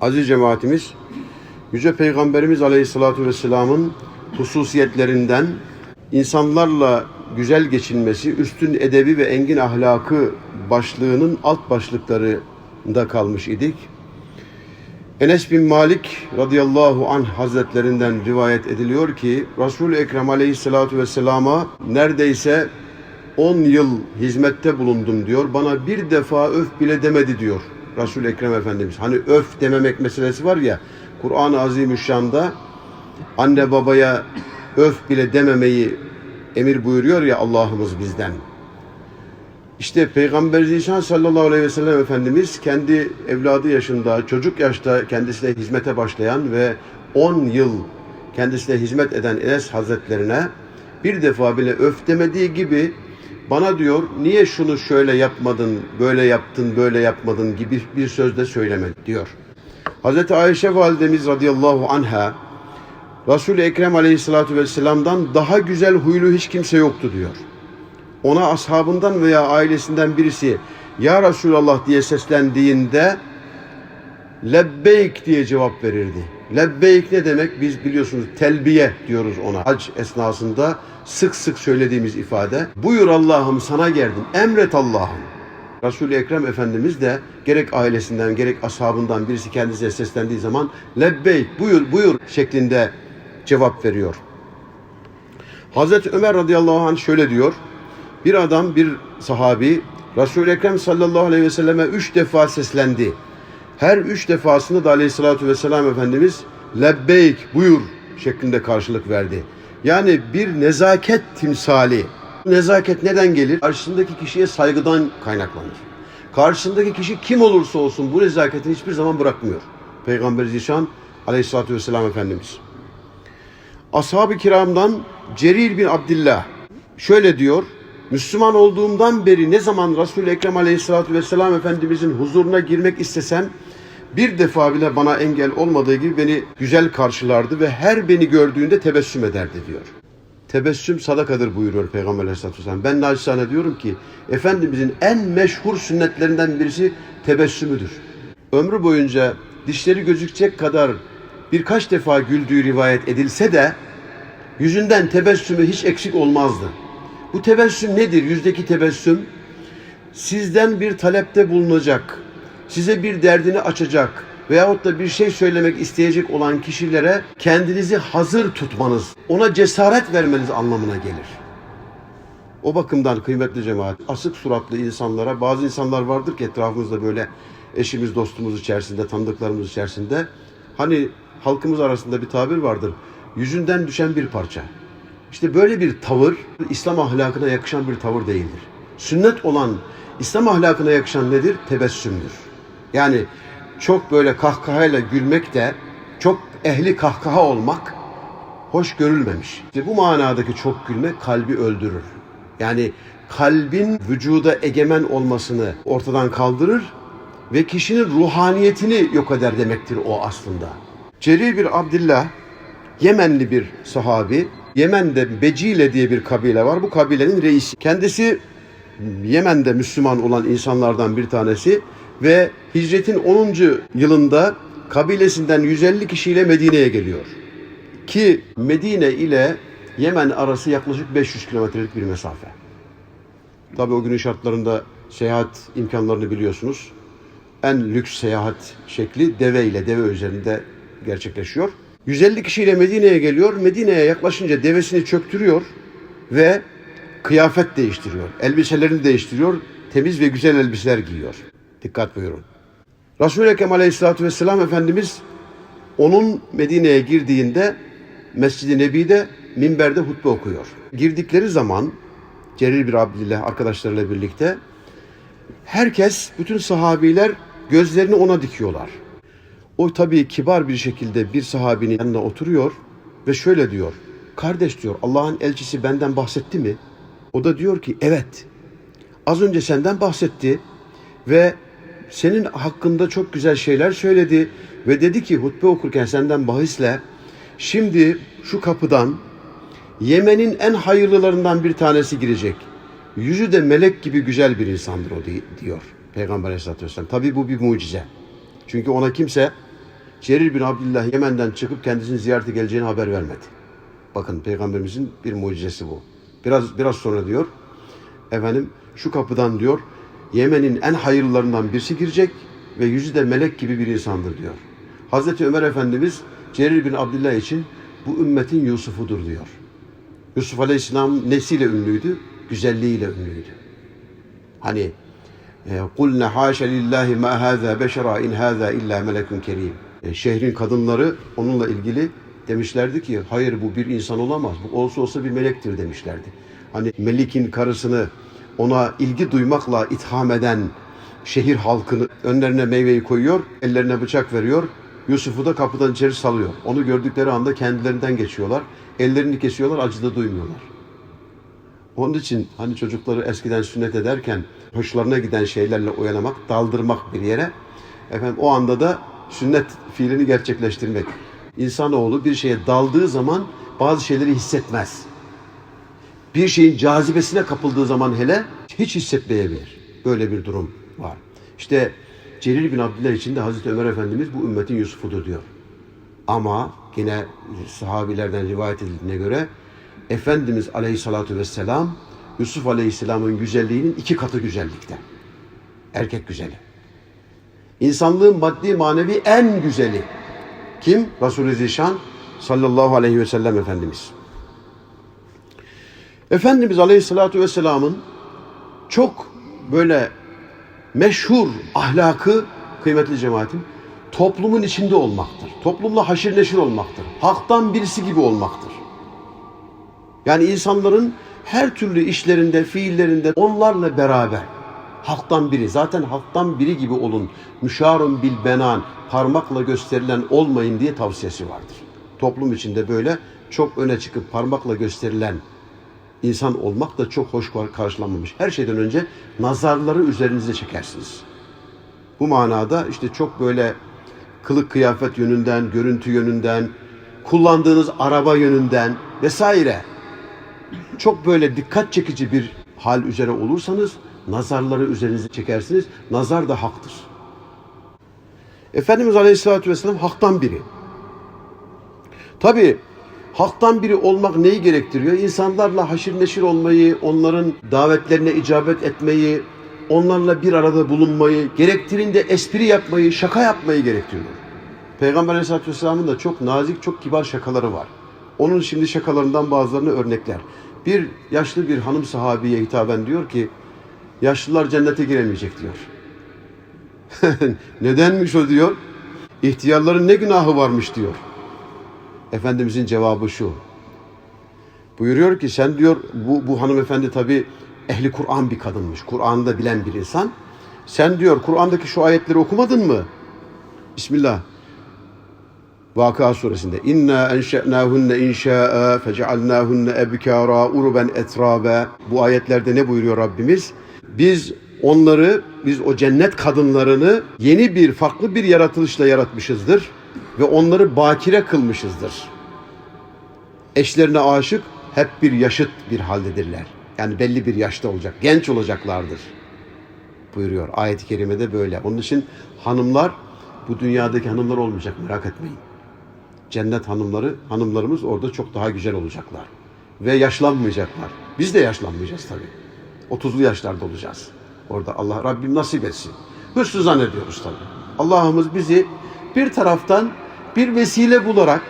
Aziz cemaatimiz, Yüce Peygamberimiz Aleyhisselatü Vesselam'ın hususiyetlerinden insanlarla güzel geçinmesi, üstün edebi ve engin ahlakı başlığının alt başlıklarında kalmış idik. Enes bin Malik radıyallahu anh hazretlerinden rivayet ediliyor ki Resul-i Ekrem aleyhissalatu vesselama neredeyse 10 yıl hizmette bulundum diyor. Bana bir defa öf bile demedi diyor Resul-i Ekrem Efendimiz. Hani öf dememek meselesi var ya Kur'an-ı Azimüşşan'da anne babaya öf bile dememeyi emir buyuruyor ya Allah'ımız bizden. İşte Peygamber Zişan sallallahu aleyhi ve sellem Efendimiz kendi evladı yaşında, çocuk yaşta kendisine hizmete başlayan ve 10 yıl kendisine hizmet eden Enes Hazretlerine bir defa bile öf demediği gibi bana diyor niye şunu şöyle yapmadın, böyle yaptın, böyle yapmadın gibi bir söz de söylemedi diyor. Hazreti Ayşe validemiz radıyallahu anha Resul-i Ekrem aleyhissalatu vesselam'dan daha güzel huylu hiç kimse yoktu diyor ona ashabından veya ailesinden birisi Ya Resulallah diye seslendiğinde lebbeyk diye cevap verirdi. Lebbeyk ne demek? Biz biliyorsunuz telbiye diyoruz ona. Hac esnasında sık sık söylediğimiz ifade. Buyur Allah'ım sana geldim. Emret Allah'ım. Resul-i Ekrem Efendimiz de gerek ailesinden gerek ashabından birisi kendisine seslendiği zaman lebbeyk buyur buyur şeklinde cevap veriyor. Hazreti Ömer radıyallahu anh şöyle diyor. Bir adam, bir sahabi Resul-i Ekrem sallallahu aleyhi ve selleme üç defa seslendi. Her üç defasında da aleyhissalatü vesselam Efendimiz lebbeyk buyur şeklinde karşılık verdi. Yani bir nezaket timsali. Nezaket neden gelir? Karşısındaki kişiye saygıdan kaynaklanır. Karşısındaki kişi kim olursa olsun bu nezaketini hiçbir zaman bırakmıyor. Peygamber Zişan aleyhissalatü vesselam Efendimiz. Ashab-ı kiramdan Cerir bin Abdillah şöyle diyor. Müslüman olduğumdan beri ne zaman Resul-i Ekrem Aleyhisselatü Vesselam Efendimizin huzuruna girmek istesem bir defa bile bana engel olmadığı gibi beni güzel karşılardı ve her beni gördüğünde tebessüm ederdi diyor. Tebessüm sadakadır buyuruyor Peygamber Aleyhisselatü Vesselam. Ben naçizane diyorum ki Efendimizin en meşhur sünnetlerinden birisi tebessümüdür. Ömrü boyunca dişleri gözükecek kadar birkaç defa güldüğü rivayet edilse de yüzünden tebessümü hiç eksik olmazdı. Bu tebessüm nedir? Yüzdeki tebessüm sizden bir talepte bulunacak, size bir derdini açacak veyahut da bir şey söylemek isteyecek olan kişilere kendinizi hazır tutmanız, ona cesaret vermeniz anlamına gelir. O bakımdan kıymetli cemaat, asık suratlı insanlara, bazı insanlar vardır ki etrafımızda böyle eşimiz, dostumuz içerisinde, tanıdıklarımız içerisinde, hani halkımız arasında bir tabir vardır, yüzünden düşen bir parça. İşte böyle bir tavır İslam ahlakına yakışan bir tavır değildir. Sünnet olan İslam ahlakına yakışan nedir? Tebessümdür. Yani çok böyle kahkahayla gülmek de çok ehli kahkaha olmak hoş görülmemiş. İşte bu manadaki çok gülme kalbi öldürür. Yani kalbin vücuda egemen olmasını ortadan kaldırır ve kişinin ruhaniyetini yok eder demektir o aslında. Cerir bir Abdillah Yemenli bir sahabi Yemen'de Becile diye bir kabile var. Bu kabilenin reisi. Kendisi Yemen'de Müslüman olan insanlardan bir tanesi ve hicretin 10. yılında kabilesinden 150 kişiyle Medine'ye geliyor. Ki Medine ile Yemen arası yaklaşık 500 kilometrelik bir mesafe. Tabi o günün şartlarında seyahat imkanlarını biliyorsunuz. En lüks seyahat şekli deve ile deve üzerinde gerçekleşiyor. 150 kişiyle Medine'ye geliyor. Medine'ye yaklaşınca devesini çöktürüyor ve kıyafet değiştiriyor. Elbiselerini değiştiriyor. Temiz ve güzel elbiseler giyiyor. Dikkat buyurun. Resul-i Ekrem Aleyhisselatü Vesselam Efendimiz onun Medine'ye girdiğinde Mescid-i Nebi'de minberde hutbe okuyor. Girdikleri zaman Cerir bir Abdillah arkadaşlarıyla birlikte herkes, bütün sahabiler gözlerini ona dikiyorlar. O tabii kibar bir şekilde bir sahabinin yanına oturuyor ve şöyle diyor. Kardeş diyor Allah'ın elçisi benden bahsetti mi? O da diyor ki evet. Az önce senden bahsetti ve senin hakkında çok güzel şeyler söyledi ve dedi ki hutbe okurken senden bahisle şimdi şu kapıdan Yemen'in en hayırlılarından bir tanesi girecek. Yüzü de melek gibi güzel bir insandır o diyor Peygamber Aleyhisselatü Vesselam. Tabii bu bir mucize. Çünkü ona kimse Cerir bin Abdullah Yemen'den çıkıp kendisini ziyarete geleceğini haber vermedi. Bakın peygamberimizin bir mucizesi bu. Biraz biraz sonra diyor efendim şu kapıdan diyor Yemen'in en hayırlılarından birisi girecek ve yüzü de melek gibi bir insandır diyor. Hazreti Ömer Efendimiz Cerir bin Abdullah için bu ümmetin Yusuf'udur diyor. Yusuf Aleyhisselam nesiyle ünlüydü? Güzelliğiyle ünlüydü. Hani قُلْنَ حَاشَ لِلّٰهِ مَا هَذَا بَشَرًا اِنْ هَذَا اِلَّا مَلَكٌ كَرِيمٌ E, Şehrin kadınları onunla ilgili demişlerdi ki hayır bu bir insan olamaz. Bu olsa olsa bir melektir demişlerdi. Hani Melik'in karısını ona ilgi duymakla itham eden şehir halkını önlerine meyveyi koyuyor, ellerine bıçak veriyor. Yusuf'u da kapıdan içeri salıyor. Onu gördükleri anda kendilerinden geçiyorlar. Ellerini kesiyorlar, acı da duymuyorlar. Onun için hani çocukları eskiden sünnet ederken hoşlarına giden şeylerle oyalamak, daldırmak bir yere. Efendim o anda da sünnet fiilini gerçekleştirmek. İnsanoğlu bir şeye daldığı zaman bazı şeyleri hissetmez. Bir şeyin cazibesine kapıldığı zaman hele hiç hissetmeyebilir. Böyle bir durum var. İşte Celil bin Abdullah için de Hazreti Ömer Efendimiz bu ümmetin Yusuf'udur diyor. Ama yine sahabilerden rivayet edildiğine göre Efendimiz Aleyhisselatü Vesselam Yusuf Aleyhisselam'ın güzelliğinin iki katı güzellikte. Erkek güzeli. İnsanlığın maddi manevi en güzeli. Kim? Resulü Zişan sallallahu aleyhi ve sellem Efendimiz. Efendimiz Aleyhisselatü Vesselam'ın çok böyle meşhur ahlakı kıymetli cemaatim toplumun içinde olmaktır. Toplumla haşir neşir olmaktır. Halktan birisi gibi olmaktır. Yani insanların her türlü işlerinde, fiillerinde onlarla beraber halktan biri. Zaten halktan biri gibi olun. Müşarun bil benan, parmakla gösterilen olmayın diye tavsiyesi vardır. Toplum içinde böyle çok öne çıkıp parmakla gösterilen insan olmak da çok hoş karşılanmamış. Her şeyden önce nazarları üzerinize çekersiniz. Bu manada işte çok böyle kılık kıyafet yönünden, görüntü yönünden, kullandığınız araba yönünden vesaire çok böyle dikkat çekici bir hal üzere olursanız nazarları üzerinize çekersiniz. Nazar da haktır. Efendimiz Aleyhisselatü Vesselam haktan biri. Tabi haktan biri olmak neyi gerektiriyor? İnsanlarla haşir neşir olmayı, onların davetlerine icabet etmeyi, onlarla bir arada bulunmayı, gerektiğinde espri yapmayı, şaka yapmayı gerektiriyor. Peygamber Aleyhisselatü Vesselam'ın da çok nazik, çok kibar şakaları var. Onun şimdi şakalarından bazılarını örnekler. Bir yaşlı bir hanım sahabiye hitaben diyor ki, yaşlılar cennete giremeyecek diyor. Nedenmiş o diyor? İhtiyarların ne günahı varmış diyor. Efendimizin cevabı şu. Buyuruyor ki sen diyor bu, bu hanımefendi tabi ehli Kur'an bir kadınmış. Kur'an'ı da bilen bir insan. Sen diyor Kur'an'daki şu ayetleri okumadın mı? Bismillah. Vakıa suresinde inna enşe'nâhunne inşâ'a fecealnâhunne ebkâra urben etrâbe bu ayetlerde ne buyuruyor Rabbimiz? Biz onları, biz o cennet kadınlarını yeni bir, farklı bir yaratılışla yaratmışızdır ve onları bakire kılmışızdır. Eşlerine aşık hep bir yaşıt bir haldedirler. Yani belli bir yaşta olacak, genç olacaklardır buyuruyor. Ayet-i kerimede böyle. Onun için hanımlar bu dünyadaki hanımlar olmayacak merak etmeyin. Cennet hanımları, hanımlarımız orada çok daha güzel olacaklar. Ve yaşlanmayacaklar. Biz de yaşlanmayacağız tabii. 30'lu yaşlarda olacağız. Orada Allah Rabbim nasip etsin. Hırsız zannediyoruz tabii. Allah'ımız bizi bir taraftan bir vesile bularak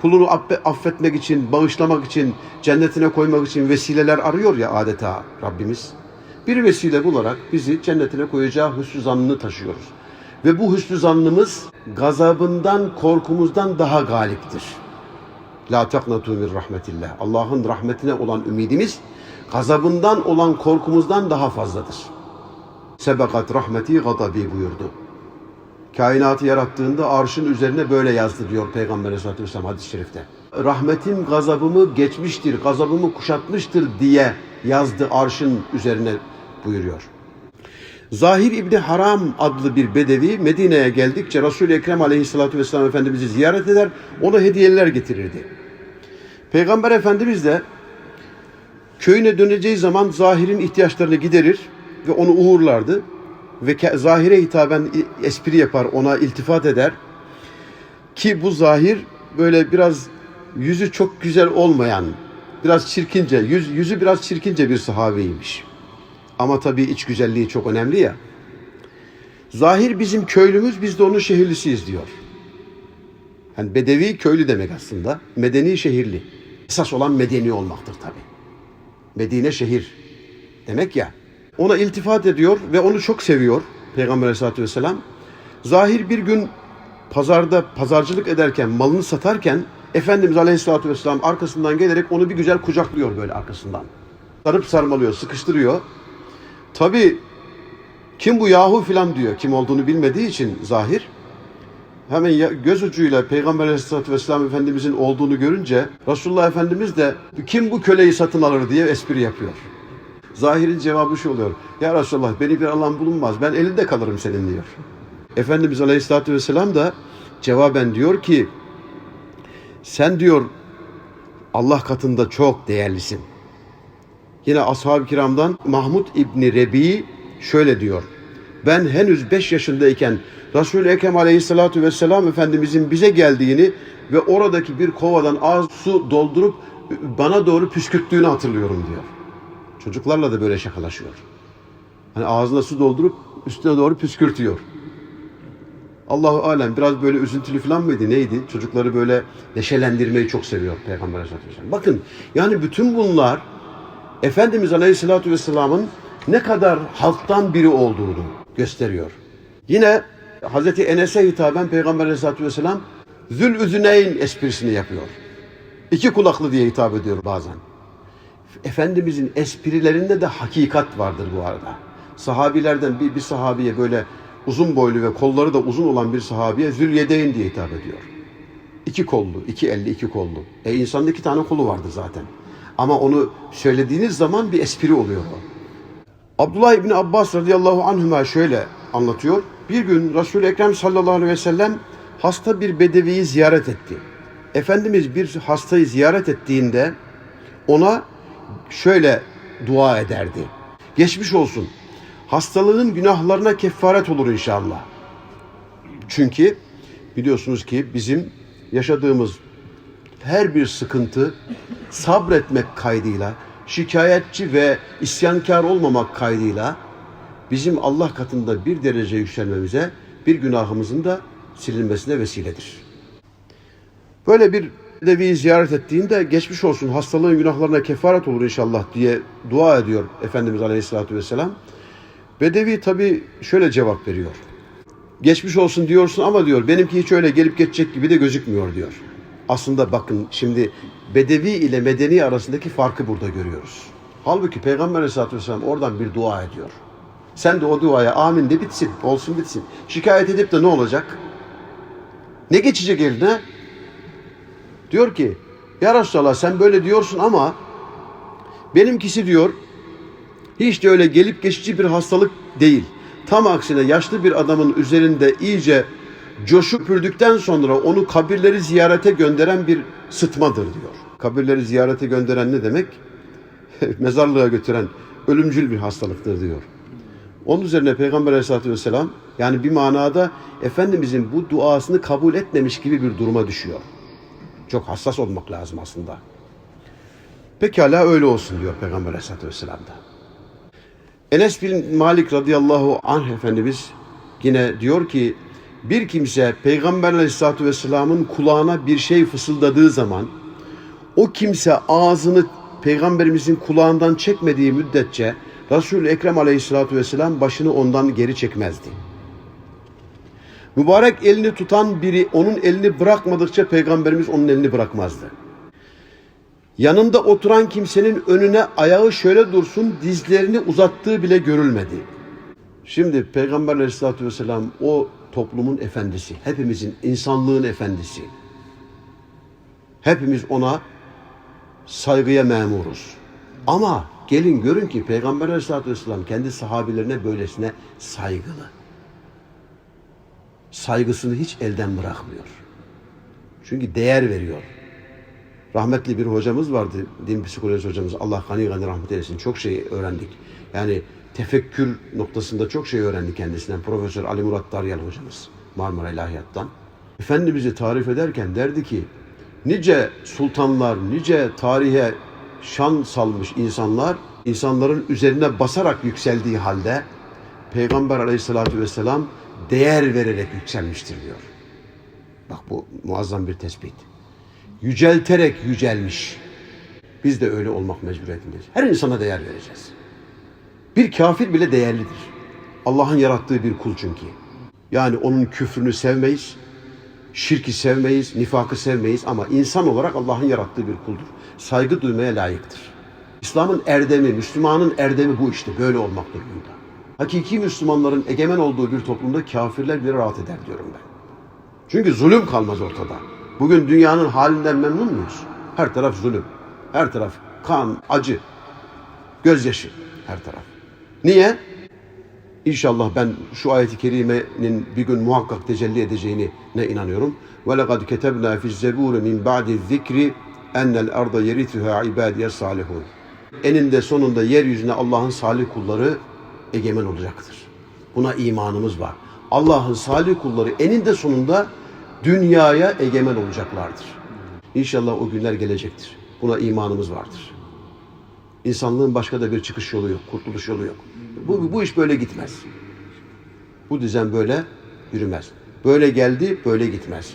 kulunu affetmek için, bağışlamak için, cennetine koymak için vesileler arıyor ya adeta Rabbimiz. Bir vesile bularak bizi cennetine koyacağı hüsnü zannını taşıyoruz. Ve bu hüsnü zannımız gazabından, korkumuzdan daha galiptir. La taknatu min rahmetillah. Allah'ın rahmetine olan ümidimiz gazabından olan korkumuzdan daha fazladır. Sebekat rahmeti gadabi buyurdu. Kainatı yarattığında arşın üzerine böyle yazdı diyor Peygamber Aleyhisselatü Vesselam hadis-i şerifte. Rahmetim gazabımı geçmiştir, gazabımı kuşatmıştır diye yazdı arşın üzerine buyuruyor. Zahir İbni Haram adlı bir bedevi Medine'ye geldikçe Resul-i Ekrem Aleyhisselatü Vesselam Efendimiz'i ziyaret eder, ona hediyeler getirirdi. Peygamber Efendimiz de köyüne döneceği zaman Zahir'in ihtiyaçlarını giderir ve onu uğurlardı. Ve Zahir'e hitaben espri yapar, ona iltifat eder. Ki bu zahir böyle biraz yüzü çok güzel olmayan, biraz çirkince, yüz, yüzü biraz çirkince bir sahabeymiş. Ama tabii iç güzelliği çok önemli ya. Zahir bizim köylümüz, biz de onun şehirlisiyiz diyor. Yani bedevi köylü demek aslında. Medeni şehirli. Esas olan medeni olmaktır tabi. Medine şehir demek ya. Ona iltifat ediyor ve onu çok seviyor Peygamber Aleyhisselatü Vesselam. Zahir bir gün pazarda pazarcılık ederken, malını satarken Efendimiz Aleyhisselatü Vesselam arkasından gelerek onu bir güzel kucaklıyor böyle arkasından. Sarıp sarmalıyor, sıkıştırıyor. Tabi kim bu yahu filan diyor. Kim olduğunu bilmediği için zahir. Hemen göz ucuyla Peygamber Aleyhisselatü Vesselam Efendimizin olduğunu görünce Resulullah Efendimiz de kim bu köleyi satın alır diye espri yapıyor. Zahirin cevabı şu oluyor. Ya Resulullah beni bir alan bulunmaz. Ben elinde kalırım senin diyor. Efendimiz Aleyhisselatü Vesselam da cevaben diyor ki sen diyor Allah katında çok değerlisin. Yine ashab-ı kiramdan Mahmud İbni Rebi şöyle diyor. Ben henüz 5 yaşındayken Resul-i Ekrem Aleyhisselatü Vesselam Efendimizin bize geldiğini ve oradaki bir kovadan az su doldurup bana doğru püskürttüğünü hatırlıyorum diyor. Çocuklarla da böyle şakalaşıyor. Hani ağzına su doldurup üstüne doğru püskürtüyor. Allahu alem biraz böyle üzüntülü falan mıydı neydi? Çocukları böyle neşelendirmeyi çok seviyor Peygamber Aleyhisselatü Vesselam. Bakın yani bütün bunlar Efendimiz Aleyhisselatü Vesselam'ın ne kadar halktan biri olduğunu gösteriyor. Yine Hazreti Enes'e hitaben Peygamber Aleyhisselatü Vesselam Zülüzüneyn esprisini yapıyor. İki kulaklı diye hitap ediyor bazen. Efendimizin esprilerinde de hakikat vardır bu arada. Sahabilerden bir, bir sahabiye böyle uzun boylu ve kolları da uzun olan bir sahabiye Zülyedeyn diye hitap ediyor. İki kollu, iki elli, iki kollu. E insanda iki tane kolu vardı zaten. Ama onu söylediğiniz zaman bir espri oluyor o. Abdullah İbni Abbas radıyallahu anhüma şöyle anlatıyor. Bir gün Resul-i Ekrem sallallahu aleyhi ve sellem hasta bir bedeviyi ziyaret etti. Efendimiz bir hastayı ziyaret ettiğinde ona şöyle dua ederdi. Geçmiş olsun. Hastalığın günahlarına kefaret olur inşallah. Çünkü biliyorsunuz ki bizim yaşadığımız her bir sıkıntı sabretmek kaydıyla, şikayetçi ve isyankar olmamak kaydıyla bizim Allah katında bir derece yükselmemize, bir günahımızın da silinmesine vesiledir. Böyle bir deveyi ziyaret ettiğinde geçmiş olsun hastalığın günahlarına kefaret olur inşallah diye dua ediyor Efendimiz Aleyhisselatü Vesselam. Bedevi tabi şöyle cevap veriyor. Geçmiş olsun diyorsun ama diyor benimki hiç öyle gelip geçecek gibi de gözükmüyor diyor. Aslında bakın şimdi bedevi ile medeni arasındaki farkı burada görüyoruz. Halbuki Peygamber Aleyhisselatü Vesselam oradan bir dua ediyor. Sen de o duaya amin de bitsin, olsun bitsin. Şikayet edip de ne olacak? Ne geçecek eline? Diyor ki, Ya Resulallah sen böyle diyorsun ama benimkisi diyor hiç de öyle gelip geçici bir hastalık değil. Tam aksine yaşlı bir adamın üzerinde iyice coşup pürdükten sonra onu kabirleri ziyarete gönderen bir sıtmadır diyor. Kabirleri ziyarete gönderen ne demek? Mezarlığa götüren ölümcül bir hastalıktır diyor. Onun üzerine Peygamber Aleyhisselatü Vesselam yani bir manada Efendimizin bu duasını kabul etmemiş gibi bir duruma düşüyor. Çok hassas olmak lazım aslında. Pekala öyle olsun diyor Peygamber Aleyhisselatü Vesselam da. Enes bin Malik radıyallahu anh Efendimiz yine diyor ki bir kimse Peygamber Aleyhisselatü Vesselam'ın kulağına bir şey fısıldadığı zaman o kimse ağzını Peygamberimizin kulağından çekmediği müddetçe Resul-i Ekrem Aleyhisselatü Vesselam başını ondan geri çekmezdi. Mübarek elini tutan biri onun elini bırakmadıkça Peygamberimiz onun elini bırakmazdı. Yanında oturan kimsenin önüne ayağı şöyle dursun dizlerini uzattığı bile görülmedi. Şimdi Peygamber Aleyhisselatü Vesselam o toplumun efendisi, hepimizin insanlığın efendisi. Hepimiz ona saygıya memuruz. Ama gelin görün ki Peygamber Aleyhisselatü Vesselam kendi sahabilerine böylesine saygılı. Saygısını hiç elden bırakmıyor. Çünkü değer veriyor. Rahmetli bir hocamız vardı, din psikolojisi hocamız. Allah gani gani rahmet eylesin. Çok şey öğrendik. Yani tefekkür noktasında çok şey öğrendik kendisinden. Profesör Ali Murat Daryal hocamız Marmara İlahiyat'tan. Efendimiz'i tarif ederken derdi ki nice sultanlar, nice tarihe şan salmış insanlar insanların üzerine basarak yükseldiği halde Peygamber aleyhissalatü vesselam değer vererek yükselmiştir diyor. Bak bu muazzam bir tespit. Yücelterek yücelmiş. Biz de öyle olmak mecburiyetindeyiz. Her insana değer vereceğiz. Bir kafir bile değerlidir. Allah'ın yarattığı bir kul çünkü. Yani onun küfrünü sevmeyiz, şirki sevmeyiz, nifakı sevmeyiz ama insan olarak Allah'ın yarattığı bir kuldur. Saygı duymaya layıktır. İslam'ın erdemi, Müslümanın erdemi bu işte. Böyle olmak durumunda. Hakiki Müslümanların egemen olduğu bir toplumda kafirler bile rahat eder diyorum ben. Çünkü zulüm kalmaz ortada. Bugün dünyanın halinden memnun muyuz? Her taraf zulüm. Her taraf kan, acı, gözyaşı her taraf. Niye? İnşallah ben şu ayeti kerimenin bir gün muhakkak tecelli edeceğine ne inanıyorum. Ve lekad ketebna fi zebur min ba'di zikri enel arda yerithuha ibadiye salihun. Eninde sonunda yeryüzüne Allah'ın salih kulları egemen olacaktır. Buna imanımız var. Allah'ın salih kulları eninde sonunda dünyaya egemen olacaklardır. İnşallah o günler gelecektir. Buna imanımız vardır. İnsanlığın başka da bir çıkış yolu yok, kurtuluş yolu yok. Bu, bu iş böyle gitmez. Bu düzen böyle yürümez. Böyle geldi, böyle gitmez.